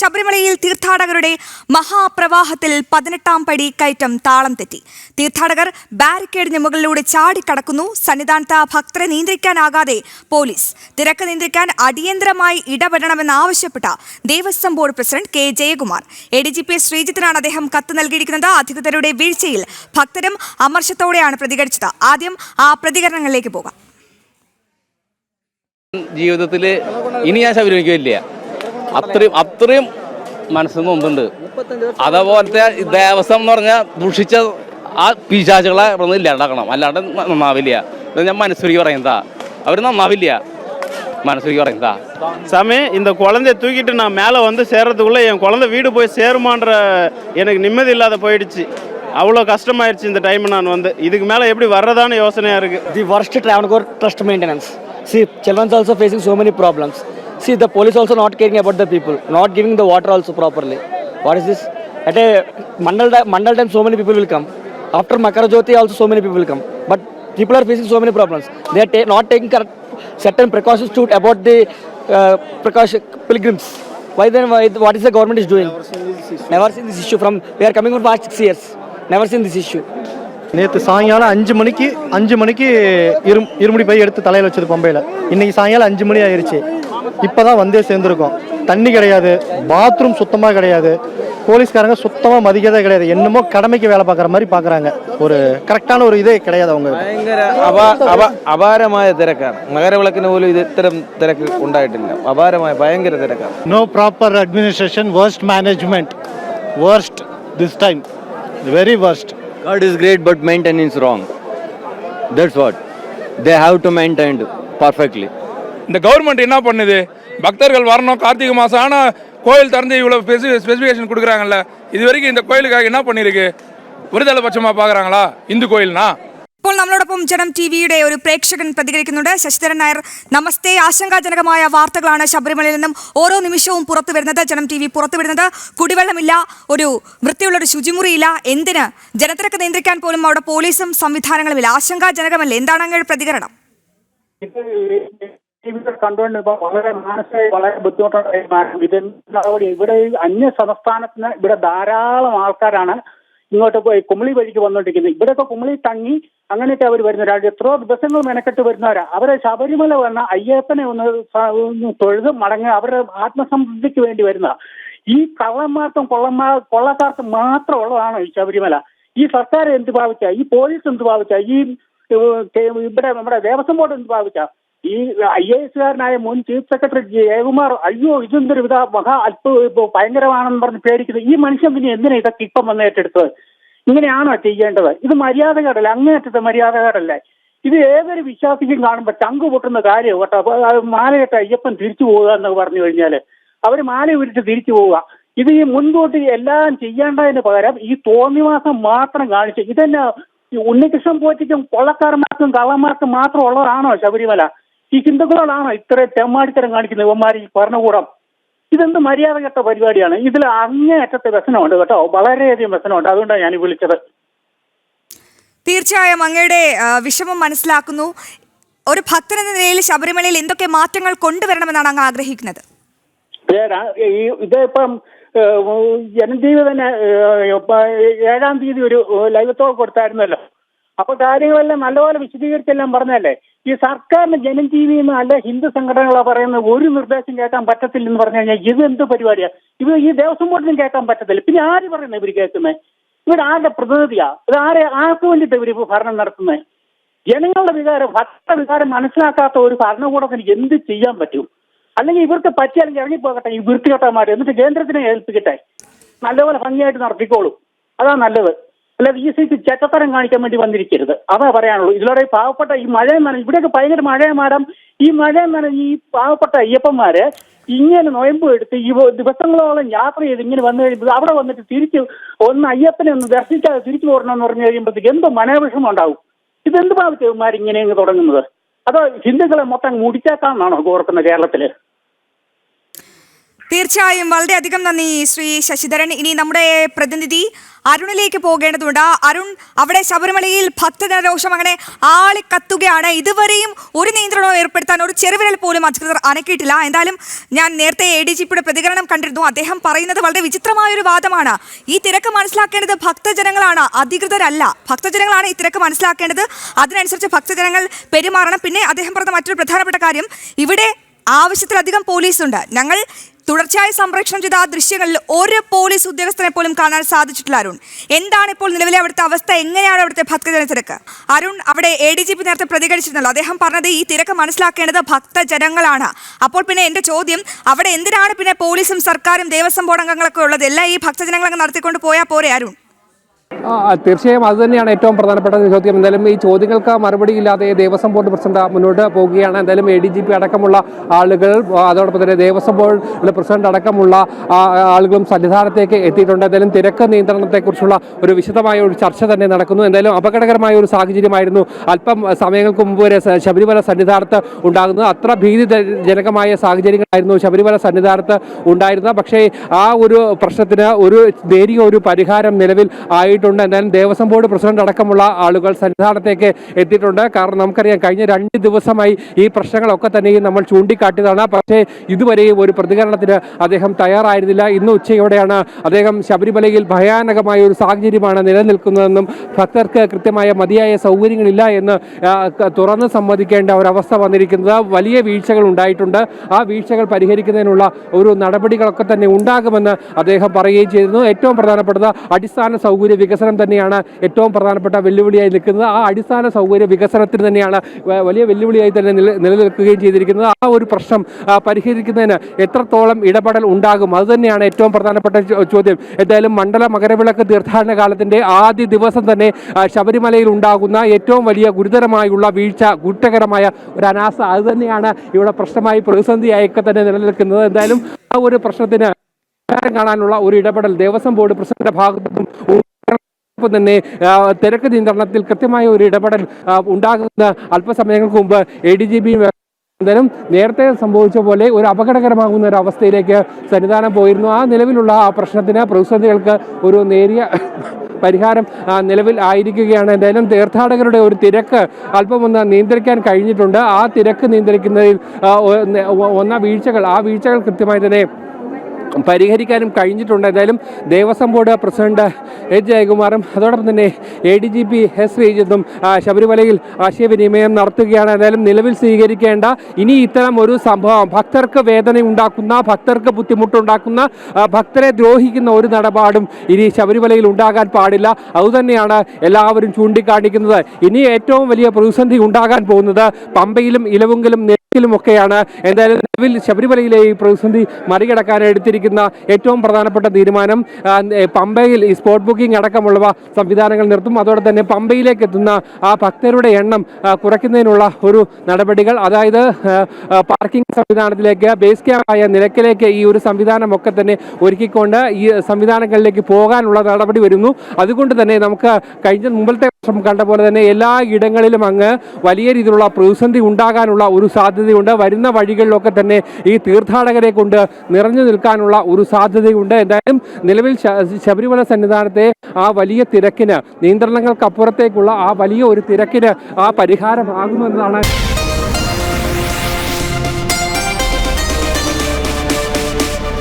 ശബരിമലയിൽ തീർത്ഥാടകരുടെ മഹാപ്രവാഹത്തിൽ പതിനെട്ടാം പടി കയറ്റം താളം തെറ്റി. തീർത്ഥാടകർ ബാരിക്കേഡിന് മുകളിലൂടെ ചാടിക്കടക്കുന്നു സന്നിധാനത്ത് ഭക്തരെ നിയന്ത്രിക്കാനാകാതെ പോലീസ്. തിരക്ക് നിയന്ത്രിക്കാൻ അടിയന്തരമായി ഇടപെടണമെന്നാവശ്യപ്പെട്ട Devaswom board president K. Jayakumar. A D G P ശ്രീജിത്തിനാണ് അദ്ദേഹം കത്ത് നൽകിയിരിക്കുന്നത്. അധികൃതരുടെ വീഴ്ചയിൽ ഭക്തരും അമർഷത്തോടെയാണ് പ്രതികരിച്ചത്. ആദ്യം ആ പ്രതികരണങ്ങളിലേക്ക് പോകാം. ജീവിതത്തിൽ ഇനി ഞാൻ ശബരിമലയ്ക്ക് അത്രയും അത്രയും മനസ്സിൽ നൊന്തുണ്ട് അതേപോലത്തെ ദേവസ്വം എന്ന് പറഞ്ഞാൽ ദുഷിച്ച ആ പിശാചുകളെ ഇവിടുന്ന് ഇല്ലാണ്ടാക്കണം അല്ലാണ്ട് നന്നാവില്ല ഇത് ഞാൻ മനസ്സുരുക്കി പറയുന്നതാ അവർ നന്നാവില്ല മനസ്സുരുക്കി പറയുന്നതാ சாமி இந்த குழந்தைய தூக்கிட்டு நான் மேலே வந்து சேர்றதுக்குள்ளே என் குழந்தை வீடு போய் சேருமான்ற எனக்கு நிம்மதி இல்லாத போயிடுச்சு அவ்வளோ கஷ்டமாயிருச்சு இந்த டைம் நான் வந்து இதுக்கு மேலே எப்படி வர்றதான்னு யோசனையாக இருக்குது the worst Travancore trust maintenance. See, children's also facing so many problems. See, the police also not caring about the people, not giving the water also properly. What is this? At a Mandal, ti- Mandal time, so many people will come. After Makara Jyoti, also so many people will come. But people are facing so many problems. They are ta- not taking correct, certain precautions to about the uh, precaution pilgrims. Why then? Why, what is the government is doing? Never seen this issue from. We are coming from past six years. Never seen this issue. நேற்று சாயங்காலம் அஞ்சு மணிக்கு அஞ்சு மணிக்கு இரு இருமுடி by எடுத்து தலையில் வச்சது பம்பையில் இன்னைக்கு சாயங்காலம் அஞ்சு மணி ஆயிருச்சு இப்போ தான் வந்தே சேர்ந்துருக்கோம் தண்ணி கிடையாது பாத்ரூம் சுத்தமாக கிடையாது போலீஸ்காரங்க சுத்தமாக மதிக்கதே கிடையாது என்னமோ கடமைக்கு வேலை பார்க்குற மாதிரி பார்க்குறாங்க ஒரு கரெக்டான ஒரு இதே கிடையாது அவங்க ഭയങ്കര അപാ അപ അപാരമായ തിരക്കാണ് മകരവിളക്കിന് പോലും ഇത് ഇത്തരം തിരക്ക് ഉണ്ടായിട്ടില്ല അപാരമായ ഭയങ്കര തിരക്കാണ് no proper administration worst management worst this time very worst God is great, but maintenance wrong. That's what. They have to maintain perfectly. இந்த கவர்மெண்ட் என்ன பண்ணுது பக்தர்கள் வரணும் கார்த்திகை மாதம் ஆனால் கோயில் திறந்து இவ்வளோ ஸ்பெசி ஸ்பெசிஃபிகேஷன் கொடுக்குறாங்கல்ல இது வரைக்கும் இந்த கோயிலுக்காக என்ன பண்ணியிருக்கு ஒருதலை பட்சமாக பார்க்குறாங்களா இந்து கோயில்னா ഇപ്പോൾ നമ്മളോടൊപ്പം ജനം ടി വിയുടെ ഒരു പ്രേക്ഷകൻ പ്രതികരിക്കുന്നുണ്ട് ശശിധരൻ നായർ നമസ്തേ ആശങ്കാജനകമായ വാർത്തകളാണ് ശബരിമലയിൽ നിന്നും ഓരോ നിമിഷവും പുറത്തു വരുന്നത് ജനം ടി വി പുറത്തു വിടുന്നത് കുടിവെള്ളമില്ല ഒരു വൃത്തിയുള്ള ഒരു ശുചിമുറിയില്ല എന്തിന് ജനത്തിരക്ക് നിയന്ത്രിക്കാൻ പോലും അവിടെ പോലീസും സംവിധാനങ്ങളുമില്ല ആശങ്കാജനകമല്ലേ എന്താണ് അങ്ങയുടെ പ്രതികരണം ഇവിടെ കണ്ടുകൊണ്ടിപ്പോ വളരെ മാനസിക വളരെ ബുദ്ധിമുട്ടുണ്ടായി മാറും ഇത് നടപടി ഇവിടെ അന്യ സംസ്ഥാനത്തിന് ഇവിടെ ധാരാളം ആൾക്കാരാണ് ഇങ്ങോട്ട് പോയി കുമളി വഴിക്ക് വന്നുകൊണ്ടിരിക്കുന്നത് ഇവിടെയൊക്കെ കുമളി തങ്ങി അങ്ങനെയൊക്കെ അവർ വരുന്നവരാണ് എത്രയോ ദിവസങ്ങൾ മെനക്കെട്ട് വരുന്നവരാ. അവരെ ശബരിമല വന്ന അയ്യപ്പനെ ഒന്ന് തൊഴുത് മടങ്ങുക അവരുടെ ആത്മസംതൃപ്തിക്ക് വേണ്ടി വരുന്ന ഈ കള്ളന്മാർക്കും കൊള്ളന്മാർ കൊള്ളക്കാർക്കും മാത്രമുള്ളതാണ് ഈ ശബരിമല. ഈ സർക്കാർ എന്ത് ഭാവിച്ച? ഈ പോലീസ് എന്ത് ഭാവിച്ച? ഈ ഇവിടെ നമ്മുടെ ദേവസ്വം ബോർഡ് എന്ത് ഭാവിച്ച? ഈ ഐ എ എസുകാരനായ മുൻ ചീഫ് സെക്രട്ടറി ജയകുമാർ അയ്യോ ഇതെന്തൊരു വിധ മഹാ അല്പ ഭയങ്കരമാണെന്ന് പറഞ്ഞ് പേടിക്കുന്നത് ഈ മനുഷ്യൻ പിന്നെ എന്തിനാ ഇതൊക്കെ ഇപ്പം വന്ന് ഏറ്റെടുത്തത്? ഇങ്ങനെയാണോ ചെയ്യേണ്ടത്? ഇത് മര്യാദകാരല്ലേ അങ്ങേറ്റത്തെ മര്യാദകാരല്ലേ ഇത് ഏതൊരു വിശ്വാസിക്കും കാണുമ്പോൾ ചങ്ക് പൊട്ടുന്ന കാര്യം കേട്ടോ. മാലയിട്ട് അയ്യപ്പൻ തിരിച്ചു പോവുക എന്ന് പറഞ്ഞു കഴിഞ്ഞാൽ അവർ മാല ഉരുട്ട് തിരിച്ചു പോവുക. ഇത് ഈ മുൻകൂട്ടി എല്ലാം ചെയ്യേണ്ടതിന് പകരം ഈ തോന്നിവാസം മാത്രം കാണിച്ച് ഇതന്നെ ഉണ്ണികൃഷ്ണൻ പോറ്റിക്കും കൊള്ളക്കാരന്മാർക്കും കള്ളന്മാർക്കും മാത്രം ഉള്ളതാണോ ശബരിമല? ഈ ചിന്തകളാണ് ഇത്ര തെമ്മാടിത്തരം കാണിക്കുന്ന ഇവന്മാർ ഈ ഭരണകൂടം. ഇതെന്ത് മര്യാദ കെട്ട പരിപാടിയാണ്? ഇതിൽ അങ്ങേയറ്റത്തെ വ്യസനമുണ്ട് കേട്ടോ. വളരെയധികം വ്യസനമുണ്ട്. അതുകൊണ്ടാണ് ഞാൻ വിളിച്ചത്. തീർച്ചയായും അങ്ങയുടെ വിഷമം മനസ്സിലാക്കുന്നു. ഒരു ഭക്തൻ എന്ന നിലയിൽ ശബരിമലയിൽ എന്തൊക്കെ മാറ്റങ്ങൾ കൊണ്ടുവരണമെന്നാണ് അങ്ങ് ആഗ്രഹിക്കുന്നത്? ഈ ഇതിപ്പം ജനജീവി തന്നെ ഏഴാം തീയതി ഒരു ലൈവ് ടോക്ക് കൊടുത്തായിരുന്നല്ലോ. അപ്പൊ കാര്യങ്ങളെല്ലാം നല്ലപോലെ വിശദീകരിച്ചെല്ലാം പറഞ്ഞല്ലേ ഈ സർക്കാരിന് ജനജീവി എന്ന് അല്ല ഹിന്ദു സംഘടനകളാ പറയുന്ന ഒരു നിർദ്ദേശം കേൾക്കാൻ പറ്റത്തില്ലെന്ന് പറഞ്ഞു കഴിഞ്ഞാൽ ഇത് എന്ത് പരിപാടിയാ? ഇത് ഈ ദേവസ്വം ബോർഡിനും കേൾക്കാൻ പറ്റത്തില്ല. പിന്നെ ആര് പറയുന്നത് ഇവർ കേൾക്കുന്നത് ഇവിടെ ആരുടെ പ്രതിനിധിയാ? ഇത് ആരെ ആർക്ക് വേണ്ടിയിട്ട് ഇവർ ഭരണം നടത്തുന്നത് ജനങ്ങളുടെ വികാരം ഭക്ത വികാരം മനസ്സിലാക്കാത്ത ഒരു ഭരണകൂടത്തിന് എന്ത് ചെയ്യാൻ പറ്റും? അല്ലെങ്കിൽ ഇവർക്ക് പറ്റിയാലെങ്കിൽ ഇറങ്ങിപ്പോകട്ടെ ഈ വൃത്തികെട്ടന്മാർ എന്നിട്ട് കേന്ദ്രത്തിനെ ഏൽപ്പിക്കട്ടെ? നല്ലപോലെ ഭംഗിയായിട്ട് നടത്തിക്കോളും. അതാ നല്ലത്. അല്ലാതെ ഈ സി ചെറ്റത്തരം കാണിക്കാൻ വേണ്ടി വന്നിരിക്കരുത്. അതാ പറയാനുള്ളൂ. ഇതിലൂടെ പാവപ്പെട്ട ഈ മഴ നനഞ്ഞ് ഇവിടെയൊക്കെ ഭയങ്കര മഴ മാഡം. ഈ മഴ നനഞ്ഞ് ഈ പാവപ്പെട്ട അയ്യപ്പന്മാര് ഇങ്ങനെ നൊയമ്പ് എടുത്ത് ഈ ദിവസങ്ങളോളം യാത്ര ചെയ്ത് ഇങ്ങനെ വന്നു കഴിയുമ്പോൾ അവിടെ വന്നിട്ട് തിരിച്ച് ഒന്ന് അയ്യപ്പനെ ഒന്ന് ദർശിക്കാതെ തിരിച്ചു പോരണമെന്ന് പറഞ്ഞു കഴിയുമ്പോഴത്തേക്ക് എന്തോ മനോവിഷമം ഉണ്ടാവും. ഇതെന്ത് ഭാവിച്ചവന്മാർ ഇങ്ങനെ തുടങ്ങുന്നത്? അതോ ഹിന്ദുക്കളെ മൊത്തം മുടിച്ചേക്കാന്നാണോ ഓർക്കുന്നത് കേരളത്തിൽ? തീർച്ചയായും വളരെയധികം നന്ദി ശ്രീ ശശിധരൻ. ഇനി നമ്മുടെ പ്രതിനിധി അരുണിലേക്ക് പോകേണ്ടതുണ്ട്. അരുൺ അവിടെ ശബരിമലയിൽ ഭക്തജനരോഷം അങ്ങനെ ആളി ആളിക്കത്തുകയാണ് ഇതുവരെയും ഒരു നിയന്ത്രണവും ഏർപ്പെടുത്താൻ ഒരു ചെറുവിരൽ പോലും അധികൃതർ അനക്കിയിട്ടില്ല. എന്തായാലും ഞാൻ നേരത്തെ എ ഡി പ്രതികരണം കണ്ടിരുന്നു. അദ്ദേഹം പറയുന്നത് വളരെ വിചിത്രമായ ഒരു വാദമാണ്. ഈ തിരക്ക് മനസ്സിലാക്കേണ്ടത് ഭക്തജനങ്ങളാണ് അധികൃതരല്ല. ഭക്തജനങ്ങളാണ് ഈ തിരക്ക് മനസ്സിലാക്കേണ്ടത്. അതിനനുസരിച്ച് ഭക്തജനങ്ങൾ പെരുമാറണം. പിന്നെ അദ്ദേഹം പറഞ്ഞ മറ്റൊരു പ്രധാനപ്പെട്ട കാര്യം. ഇവിടെ ആവശ്യത്തിലധികം പോലീസുണ്ട്. ഞങ്ങൾ തുടർച്ചയായി സംപ്രേഷണം ചെയ്ത ആ ദൃശ്യങ്ങളിൽ ഒരു പോലീസ് ഉദ്യോഗസ്ഥനെ പോലും കാണാൻ സാധിച്ചിട്ടില്ല അരുൺ. എന്താണ് ഇപ്പോൾ നിലവിലെ അവിടുത്തെ അവസ്ഥ? എങ്ങനെയാണ് അവിടുത്തെ ഭക്തജന തിരക്ക്? അരുൺ അവിടെ എ ഡി ജി പി നേരത്തെ പ്രതികരിച്ചിരുന്നല്ലോ. അദ്ദേഹം പറഞ്ഞത് ഈ തിരക്ക് മനസ്സിലാക്കേണ്ടത് ഭക്തജനങ്ങളാണ്. അപ്പോൾ പിന്നെ എന്റെ ചോദ്യം അവിടെ എന്തിനാണ് പിന്നെ പോലീസും സർക്കാരും ദേവസ്വം ബോർഡ് അംഗങ്ങളൊക്കെ ഉള്ളത്? എല്ലാം ഈ ഭക്തജനങ്ങളൊക്കെ നടത്തിക്കൊണ്ട് പോയാൽ പോരെ അരുൺ? തീർച്ചയായും അത് തന്നെയാണ് ഏറ്റവും പ്രധാനപ്പെട്ട ചോദ്യം. എന്തായാലും ഈ ചോദ്യങ്ങൾക്ക് മറുപടി ഇല്ലാതെ ദേവസ്വം ബോർഡ് പ്രസിഡന്റ് മുന്നോട്ട് പോവുകയാണ്. എന്തായാലും എ ഡി ജി പി അടക്കമുള്ള ആളുകൾ അതോടൊപ്പം തന്നെ ദേവസ്വം ബോർഡ് പ്രസിഡന്റ് അടക്കമുള്ള ആളുകളും സന്നിധാനത്തേക്ക് എത്തിയിട്ടുണ്ട്. എന്തായാലും തിരക്ക് നിയന്ത്രണത്തെക്കുറിച്ചുള്ള ഒരു വിശദമായ ഒരു ചർച്ച തന്നെ നടക്കുന്നു. എന്തായാലും അപകടകരമായ ഒരു സാഹചര്യമായിരുന്നു. അല്പം സമയങ്ങൾക്ക് മുമ്പ് വരെ ശബരിമല സന്നിധാനത്ത് ഉണ്ടാകുന്നത്. അത്ര ഭീതിജനകമായ സാഹചര്യങ്ങളായിരുന്നു ശബരിമല സന്നിധാനത്ത് ഉണ്ടായിരുന്നത്. പക്ഷേ ആ ഒരു പ്രശ്നത്തിന് ഒരു നേരിയ ഒരു പരിഹാരം നിലവിൽ ആയിട്ടുണ്ട് എന്തായാലും ദേവസ്വം ബോർഡ് പ്രസിഡന്റ് അടക്കമുള്ള ആളുകൾ സന്നിധാനത്തേക്ക് എത്തിയിട്ടുണ്ട്. കാരണം നമുക്കറിയാം കഴിഞ്ഞ രണ്ട് ദിവസമായി ഈ പ്രശ്നങ്ങളൊക്കെ തന്നെയും നമ്മൾ ചൂണ്ടിക്കാട്ടിയതാണ്. പക്ഷേ ഇതുവരെയും ഒരു പ്രതികരണത്തിന് അദ്ദേഹം തയ്യാറായിരുന്നില്ല. ഇന്ന് ഉച്ചയോടെയാണ് അദ്ദേഹം ശബരിമലയിൽ ഭയാനകമായ ഒരു സാഹചര്യമാണ് നിലനിൽക്കുന്നതെന്നും ഭക്തർക്ക് കൃത്യമായ മതിയായ സൗകര്യങ്ങളില്ല എന്ന് തുറന്ന് സമ്മതിക്കേണ്ട ഒരവസ്ഥ വന്നിരിക്കുന്നത്. വലിയ വീഴ്ചകൾ ഉണ്ടായിട്ടുണ്ട്. ആ വീഴ്ചകൾ പരിഹരിക്കുന്നതിനുള്ള ഒരു നടപടികളൊക്കെ തന്നെ ഉണ്ടാകുമെന്ന് അദ്ദേഹം പറയുകയും ചെയ്തിരുന്നു. ഏറ്റവും പ്രധാനപ്പെട്ടത് അടിസ്ഥാന സൗകര്യ വികസനം തന്നെയാണ് ഏറ്റവും പ്രധാനപ്പെട്ട വെല്ലുവിളിയായി നിൽക്കുന്നത്. ആ അടിസ്ഥാന സൗകര്യ വികസനത്തിന് തന്നെയാണ് വലിയ വെല്ലുവിളിയായി തന്നെ നില നിലനിൽക്കുകയും ചെയ്തിരിക്കുന്നത്. ആ ഒരു പ്രശ്നം പരിഹരിക്കുന്നതിന് എത്രത്തോളം ഇടപെടൽ ഉണ്ടാകും? അതുതന്നെയാണ് ഏറ്റവും പ്രധാനപ്പെട്ട ചോദ്യം. എന്തായാലും മണ്ഡല മകരവിളക്ക് തീർത്ഥാടന കാലത്തിന്റെ ആദ്യ ദിവസം തന്നെ ശബരിമലയിൽ ഉണ്ടാകുന്ന ഏറ്റവും വലിയ ഗുരുതരമായുള്ള വീഴ്ച കുറ്റകരമായ ഒരു അനാസ അത് തന്നെയാണ് ഇവിടെ പ്രശ്നമായി പ്രതിസന്ധിയായൊക്കെ തന്നെ നിലനിൽക്കുന്നത്. എന്തായാലും ആ ഒരു പ്രശ്നത്തിന് കാണാനുള്ള ഒരു ഇടപെടൽ ദേവസ്വം ബോർഡ് പ്രസിഡന്റിന്റെ ഭാഗത്തു നിന്നും ഒപ്പം തന്നെ തിരക്ക് നിയന്ത്രണത്തിൽ കൃത്യമായ ഒരു ഇടപെടൽ ഉണ്ടാകുന്ന അല്പസമയങ്ങൾക്ക് മുമ്പ് എ ഡി ജി ബി നേരത്തെ സംഭവിച്ച പോലെ ഒരു അപകടകരമാകുന്ന ഒരു അവസ്ഥയിലേക്ക് സന്നിധാനം പോയിരുന്നു. ആ നിലവിലുള്ള ആ പ്രശ്നത്തിന് പ്രതിസന്ധികൾക്ക് ഒരു നേരിയ പരിഹാരം നിലവിൽ ആയിരിക്കുകയാണ്. എന്തായാലും തീർത്ഥാടകരുടെ ഒരു തിരക്ക് അല്പം ഒന്ന് നിയന്ത്രിക്കാൻ കഴിഞ്ഞിട്ടുണ്ട്. ആ തിരക്ക് നിയന്ത്രിക്കുന്നതിൽ ഒന്ന വീഴ്ചകൾ ആ വീഴ്ചകൾ കൃത്യമായി തന്നെ പരിഹരിക്കാനും കഴിഞ്ഞിട്ടുണ്ട്. എന്തായാലും ദേവസ്വം ബോർഡ് പ്രസിഡന്റ് എച്ച് ജയകുമാറും അതോടൊപ്പം തന്നെ A D G P S ശ്രീജിത്തും ശബരിമലയിൽ ആശയവിനിമയം നടത്തുകയാണ്. എന്തായാലും നിലവിൽ സ്വീകരിക്കേണ്ട ഇനി ഇത്തരം ഒരു സംഭവം ഭക്തർക്ക് വേദന ഉണ്ടാക്കുന്ന ഭക്തർക്ക് ബുദ്ധിമുട്ടുണ്ടാക്കുന്ന ഭക്തരെ ദ്രോഹിക്കുന്ന ഒരു നടപാടും ഇനി ശബരിമലയിൽ ഉണ്ടാകാൻ പാടില്ല. അതുതന്നെയാണ് എല്ലാവരും ചൂണ്ടിക്കാണിക്കുന്നത്. ഇനി ഏറ്റവും വലിയ പ്രതിസന്ധി ഉണ്ടാകാൻ പോകുന്നത് പമ്പയിലും ഇലവുങ്കലും നെറ്റിലുമൊക്കെയാണ്. എന്തായാലും നിലവിൽ ശബരിമലയിലെ ഈ പ്രതിസന്ധി മറികടക്കാൻ എടുത്തിരിക്കുന്ന ഏറ്റവും പ്രധാനപ്പെട്ട തീരുമാനം പമ്പയിൽ ഈ സ്പോട്ട് ബുക്കിംഗ് അടക്കമുള്ളവ സംവിധാനങ്ങൾ നിർത്തും. അതോടെ തന്നെ പമ്പയിലേക്ക് എത്തുന്ന ആ ഭക്തരുടെ എണ്ണം കുറയ്ക്കുന്നതിനുള്ള ഒരു നടപടികൾ. അതായത് പാർക്കിംഗ് സംവിധാനത്തിലേക്ക് ബേസ് ക്യാമ്പായ നിലക്കിലേക്ക് ഈ ഒരു സംവിധാനമൊക്കെ തന്നെ ഒരുക്കിക്കൊണ്ട് ഈ സംവിധാനങ്ങളിലേക്ക് പോകാനുള്ള നടപടി വരുന്നു. അതുകൊണ്ട് തന്നെ നമുക്ക് കഴിഞ്ഞ മുമ്പത്തെ വർഷം കണ്ട പോലെ തന്നെ എല്ലാ ഇടങ്ങളിലും അങ്ങ് വലിയ രീതിയിലുള്ള പ്രതിസന്ധി ഉണ്ടാകാനുള്ള ഒരു സാധ്യതയുണ്ട്. വരുന്ന വഴികളിലൊക്കെ തന്നെ ഈ തീർത്ഥാടകരെ കൊണ്ട് നിറഞ്ഞു നിൽക്കാനുള്ള ഒരു സാധ്യതയുണ്ട്. എന്തായാലും നിലവിൽ ശബരിമല സന്നിധാനത്തെ ആ വലിയ തിരക്കിന് നിയന്ത്രണങ്ങൾക്കപ്പുറത്തേക്കുള്ള ആ വലിയ ഒരു തിരക്കിന് ആ പരിഹാരമാകുമെന്നാണ്